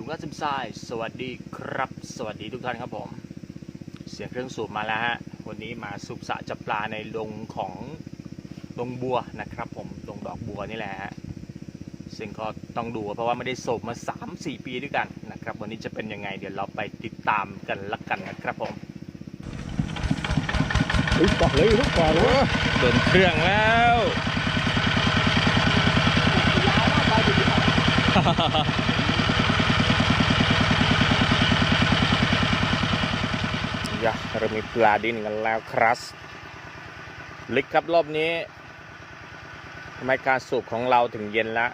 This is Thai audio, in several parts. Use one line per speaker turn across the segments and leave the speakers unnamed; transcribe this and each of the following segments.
จุกัสซิมไซสวัสดีครับ สวัสดีทุกท่านครับผม เสียงเครื่องสูบมาแล้วฮะ วันนี้มาสูบสระจับปลาในดงของดงบัวนะครับผมดงดอกบัวนี่แหละฮะซึ่งก็ต้องดูเพราะว่าไม่ได้สูบมา 3-4 ปีด้วยกันนะครับ วันนี้จะเป็นยังไง เดี๋ยวเราไปติดตามกันละกันนะครับผม
อุ้ยเกาะเลยลูกเกาะเลย
เดินเครื่องแล้ว ยะเรามีปลาดินกันแล้วครับลึกครับรอบนี้ทำไมการสูบของเราถึงเย็นละ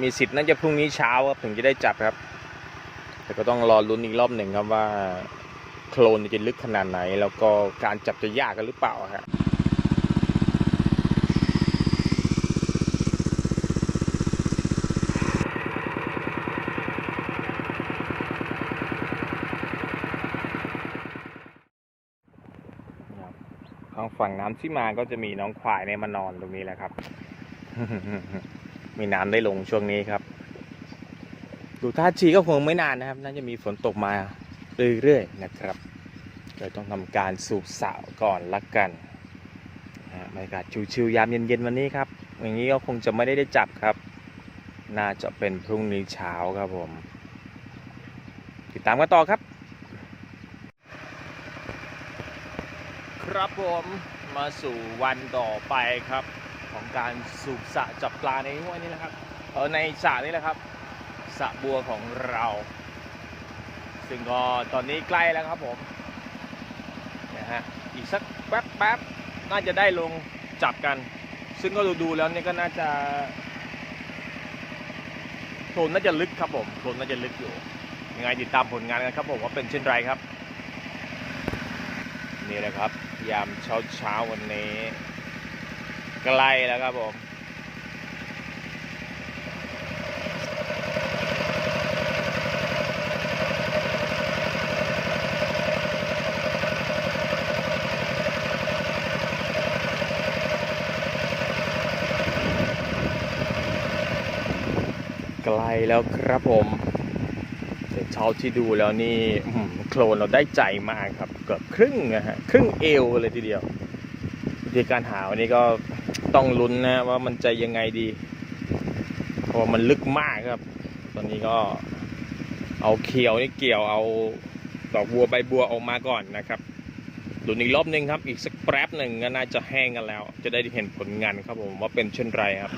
มีสิทธิ์น่าจะพรุ่งนี้เช้าครับถึงจะได้จับครับ แต่ก็ต้องรอลุ้นอีกรอบหนึ่งครับว่า โคลนจะลึกขนาดไหน แล้วก็การจับจะยากกันหรือเปล่าครับ ฝั่งน้ำที่มาก็จะมีน้องควายเนี่ยมานอนตรงนี้แหละครับ มีน้ำได้ลงช่วงนี้ครับ ดูท่าทีก็คงไม่นานนะครับ น่าจะมีฝนตกมาเรื่อยๆนะครับเลยต้องทำการสูบสาวก่อนละกันบรรยากาศชิวๆยามเย็นๆวันนี้ครับ อย่างนี้ก็คงจะไม่ได้ได้จับครับ น่าจะเป็นพรุ่งนี้เช้าครับผม ติดตามกันต่อครับ ครับผมมาสู่วันต่อไปครับ ของการสูบสะจับปลาในห้วยนี่แหละครับเออในสระนี่แหละครับสระบัวของเรา ซึ่งก็ตอนนี้ใกล้แล้วครับผมนะฮะอีกสักแป๊บแป๊บน่าจะได้ลงจับกัน ซึ่งก็ดูดูแล้วเนี่ยก็น่าจะโคลนน่าจะลึกครับผมโคลนน่าจะลึกอยู่ยังไงติดตามผลงานกันครับผมว่าเป็นเช่นไรครับ นี่แหละครับ ยามเช้าเช้าวันนี้ ใกล้แล้วครับผมใกล้แล้วครับผม เช้าที่ดูแล้วนี่โคลนเราได้ใจมากครับ เกือบครึ่งนะฮะครึ่งเอวเลยทีเดียววิธีการหาวันนี้ก็ต้องลุ้นนะว่ามันจะยังไงดี เพราะว่ามันลึกมากครับ ตอนนี้ก็เอาเขียวนี่เกี่ยวเอาดอกบัวใบบัวออกมาก่อนนะครับลุ้นอีกรอบหนึงครับ อีกสักแป๊บหนึ่งก็น่าจะแห้งกันแล้ว จะได้เห็นผลงานครับผมว่าเป็นเช่นไรครับ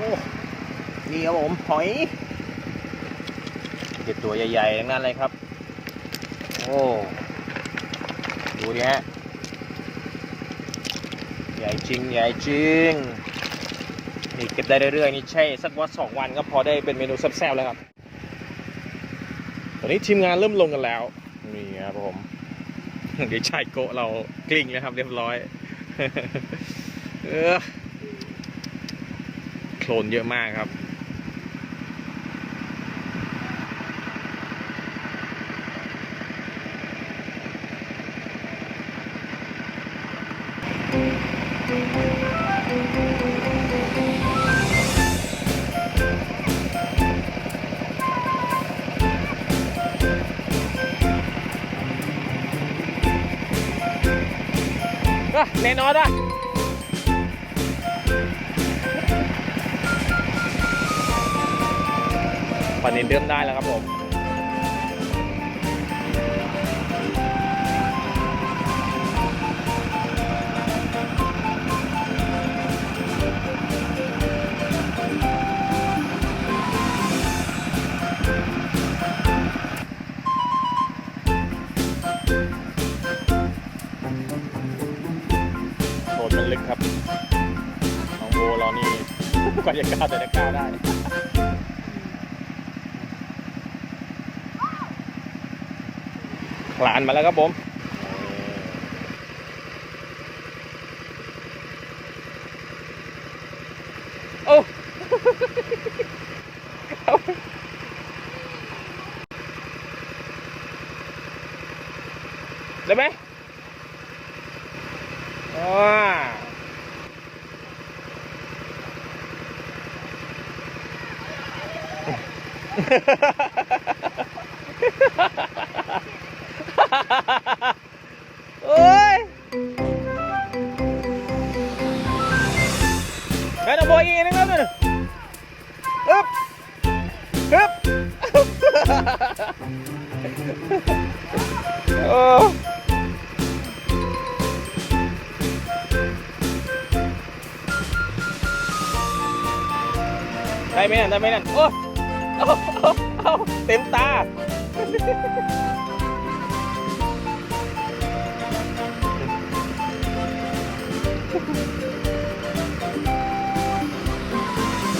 อ้นี่ครับผมหอยเด็ดตัวใหญ่ๆทั้งนั้นเลยครับ โอ้ดูดิฮะใหญ่จริงใหญ่จริงนี่เก็บได้เรื่อยๆนี่ใช่สักวันสองวันก็พอได้เป็นเมนูแซ่บๆแล้วครับตอนนี้ทีมงานเริ่มลงกันแล้วนี่ครับผมเดี๋ยวชายโกะเรากลิ้งแล้วครับเรียบร้อย เออ ลนเยอะมากครับอะแอนอะปันนี้เริ่มได้แล้วครับผม ลานมาแล้วครับผมโอ้ได้ไหมว้าโอ้ยแ ม่ต้องบอกอีกนิดนึงครับนึงอึ๊บอึ๊บโอ้ได้ไหมนั่นได้ไหมนั่นโอ้เอาเอาเอาเต็มตา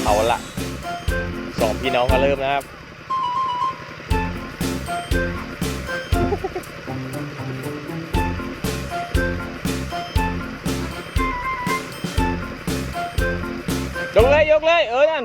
เอาละสองพี่น้องก็เริ่มนะครับ ยกเลย ยกเลย เออนั่น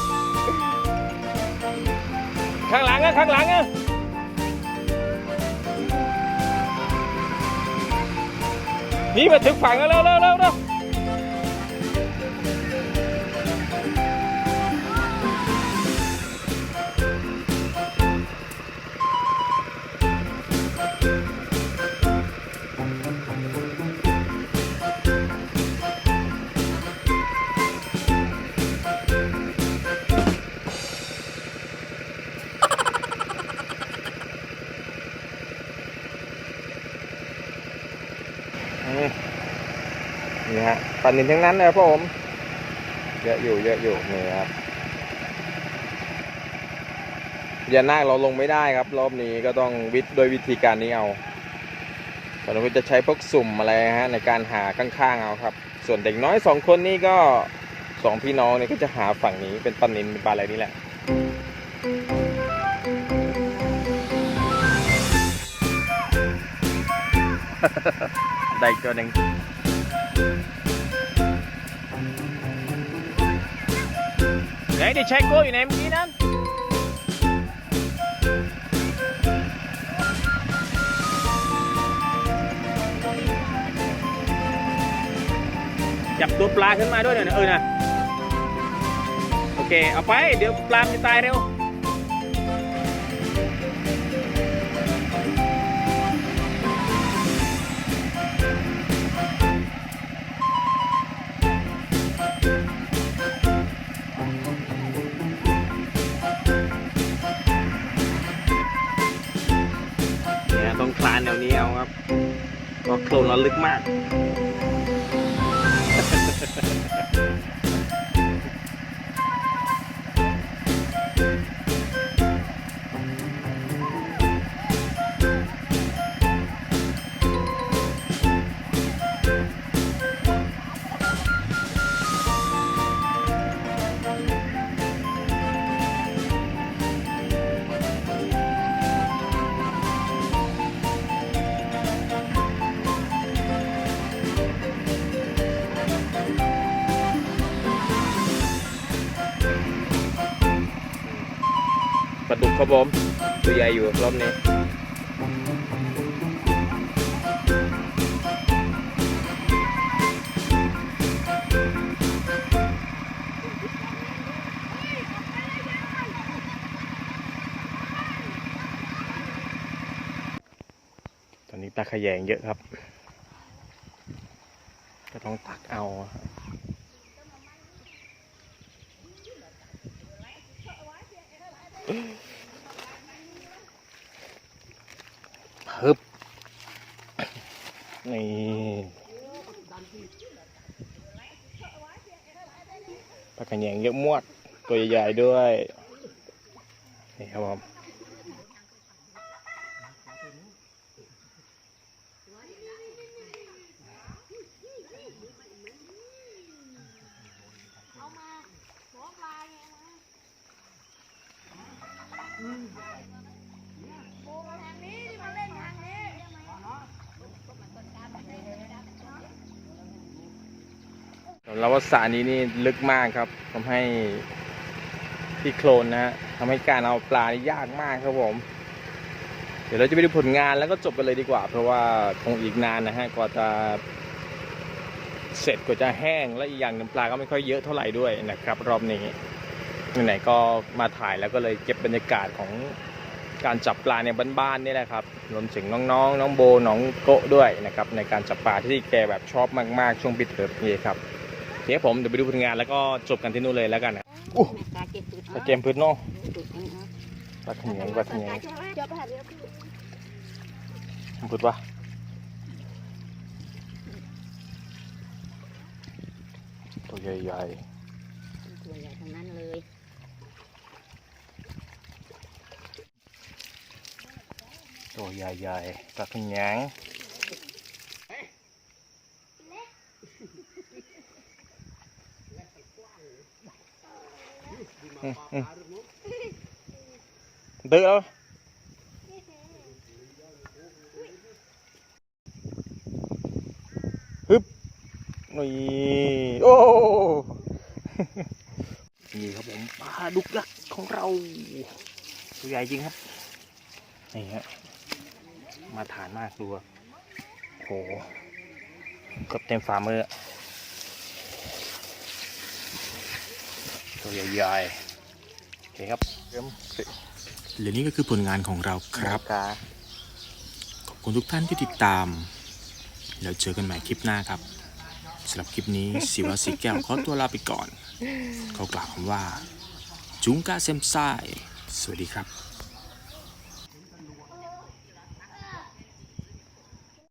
นะข้างหลังอะข้างหลังอะนี่มาถึงฝั่งแล้วเร็วเร็วเร็ว นี่ฮะปันนินทั้งนั้นเลยครับผม เยอะอยู่เยอะอยู่นี่ครับยานาคเราลงไม่ได้ครับ รอบนี้ก็ต้องวิทย์โดยวิธีการนี้เอาตอนนี้จะใช้พวกสุ่มอะไรฮะในการหาข้างๆเอาครับ ส่วนเด็กน้อยสองคนนี่ก็สองพี่น้องเนี่ยก็จะหาฝั่งนี้เป็นปันนินเป็นปลาอะไรนี่แหละ ได้อีกตัวหนึ่งไหนได้ใช้โก้อยู่ไหนเมื่อกี้นั้นจับตัวปลาขึ้นมาด้วยหน่อยนะเออนะโอเคเอาไปเดี๋ยวปลามันจะตายเร็ว วนี้เอาครับเพราะโคลนเราลึกมากน ครับผมตัวใหญ่อยู่รอบนี้ตอนนี้ตาขยงเยอะครับ ก็ต้องตักเอาครับฮึบ นี่ปลาขยงเยอะมวด ตัวใหญ่ๆด้วย นี่ครับผม
เอามาหมอปลาไงมาโบมาทางนี้ที่มาเล่นทางนี้
เราว่าสระนี้นี่ลึกมากครับทำให้ที่โคลนนะฮะทำให้การเอาปลานี่ยากมากครับผม เดี๋ยวเราจะไปดูผลงานแล้วก็จบกันเลยดีกว่า เพราะว่าคงอีกนานนะฮะกว่าจะเสร็จกว่าจะแห้งและอีกอย่างนึ่งปลาก็ไม่ค่อยเยอะเท่าไหร่ด้วยนะครับ รอบนี้ไหนๆก็มาถ่ายแล้วก็เลยเก็บบรรยากาศของ การจับปลาในบ้านๆนี่แหละครับรวมถึงน้องๆน้องโบน้องโกะด้วยนะครับในการจับปลาที่แกแบบชอบมากๆช่วงปิดเทอมนี่ครับโอเคครับผมเดี๋ยวไปดูผลงานแล้วก็จบกันที่นู่นเลยแล้วกันนะอู้
ปลาเก็บตุด
ปลาเกมพื้นเนอะปลาขยงปลาขยง
เจ้าปลาเรียบ
พูดปะตัวใหญ่
ตัวใหญ่ทั้งนั้นเลย
ๆตัวใหญ่ๆปลาขยงอืมอืมดื้อแล้วฮึบนี่โอ้นี่ครับผ มปลาดุกยักษ์ของเราตัวใหญ่จริงครับนี่ฮะมาฐานมากดูอะโหเกือบเต็มฝ่ามืออะตัวใหญ่ๆโอเคครับเริ่มสิ
และนี่ก็คือผลงานของเราครับ
กา
ขอบคุณทุกท่านที่ติดตาม แล้วเจอกันใหม่คลิปหน้าครับสำหรับคลิปนี้สิวะสีแก้วขอตัวลาไปก่อน เขากล่าวคำว่า จุงกาเซมไซสวัสดีครับ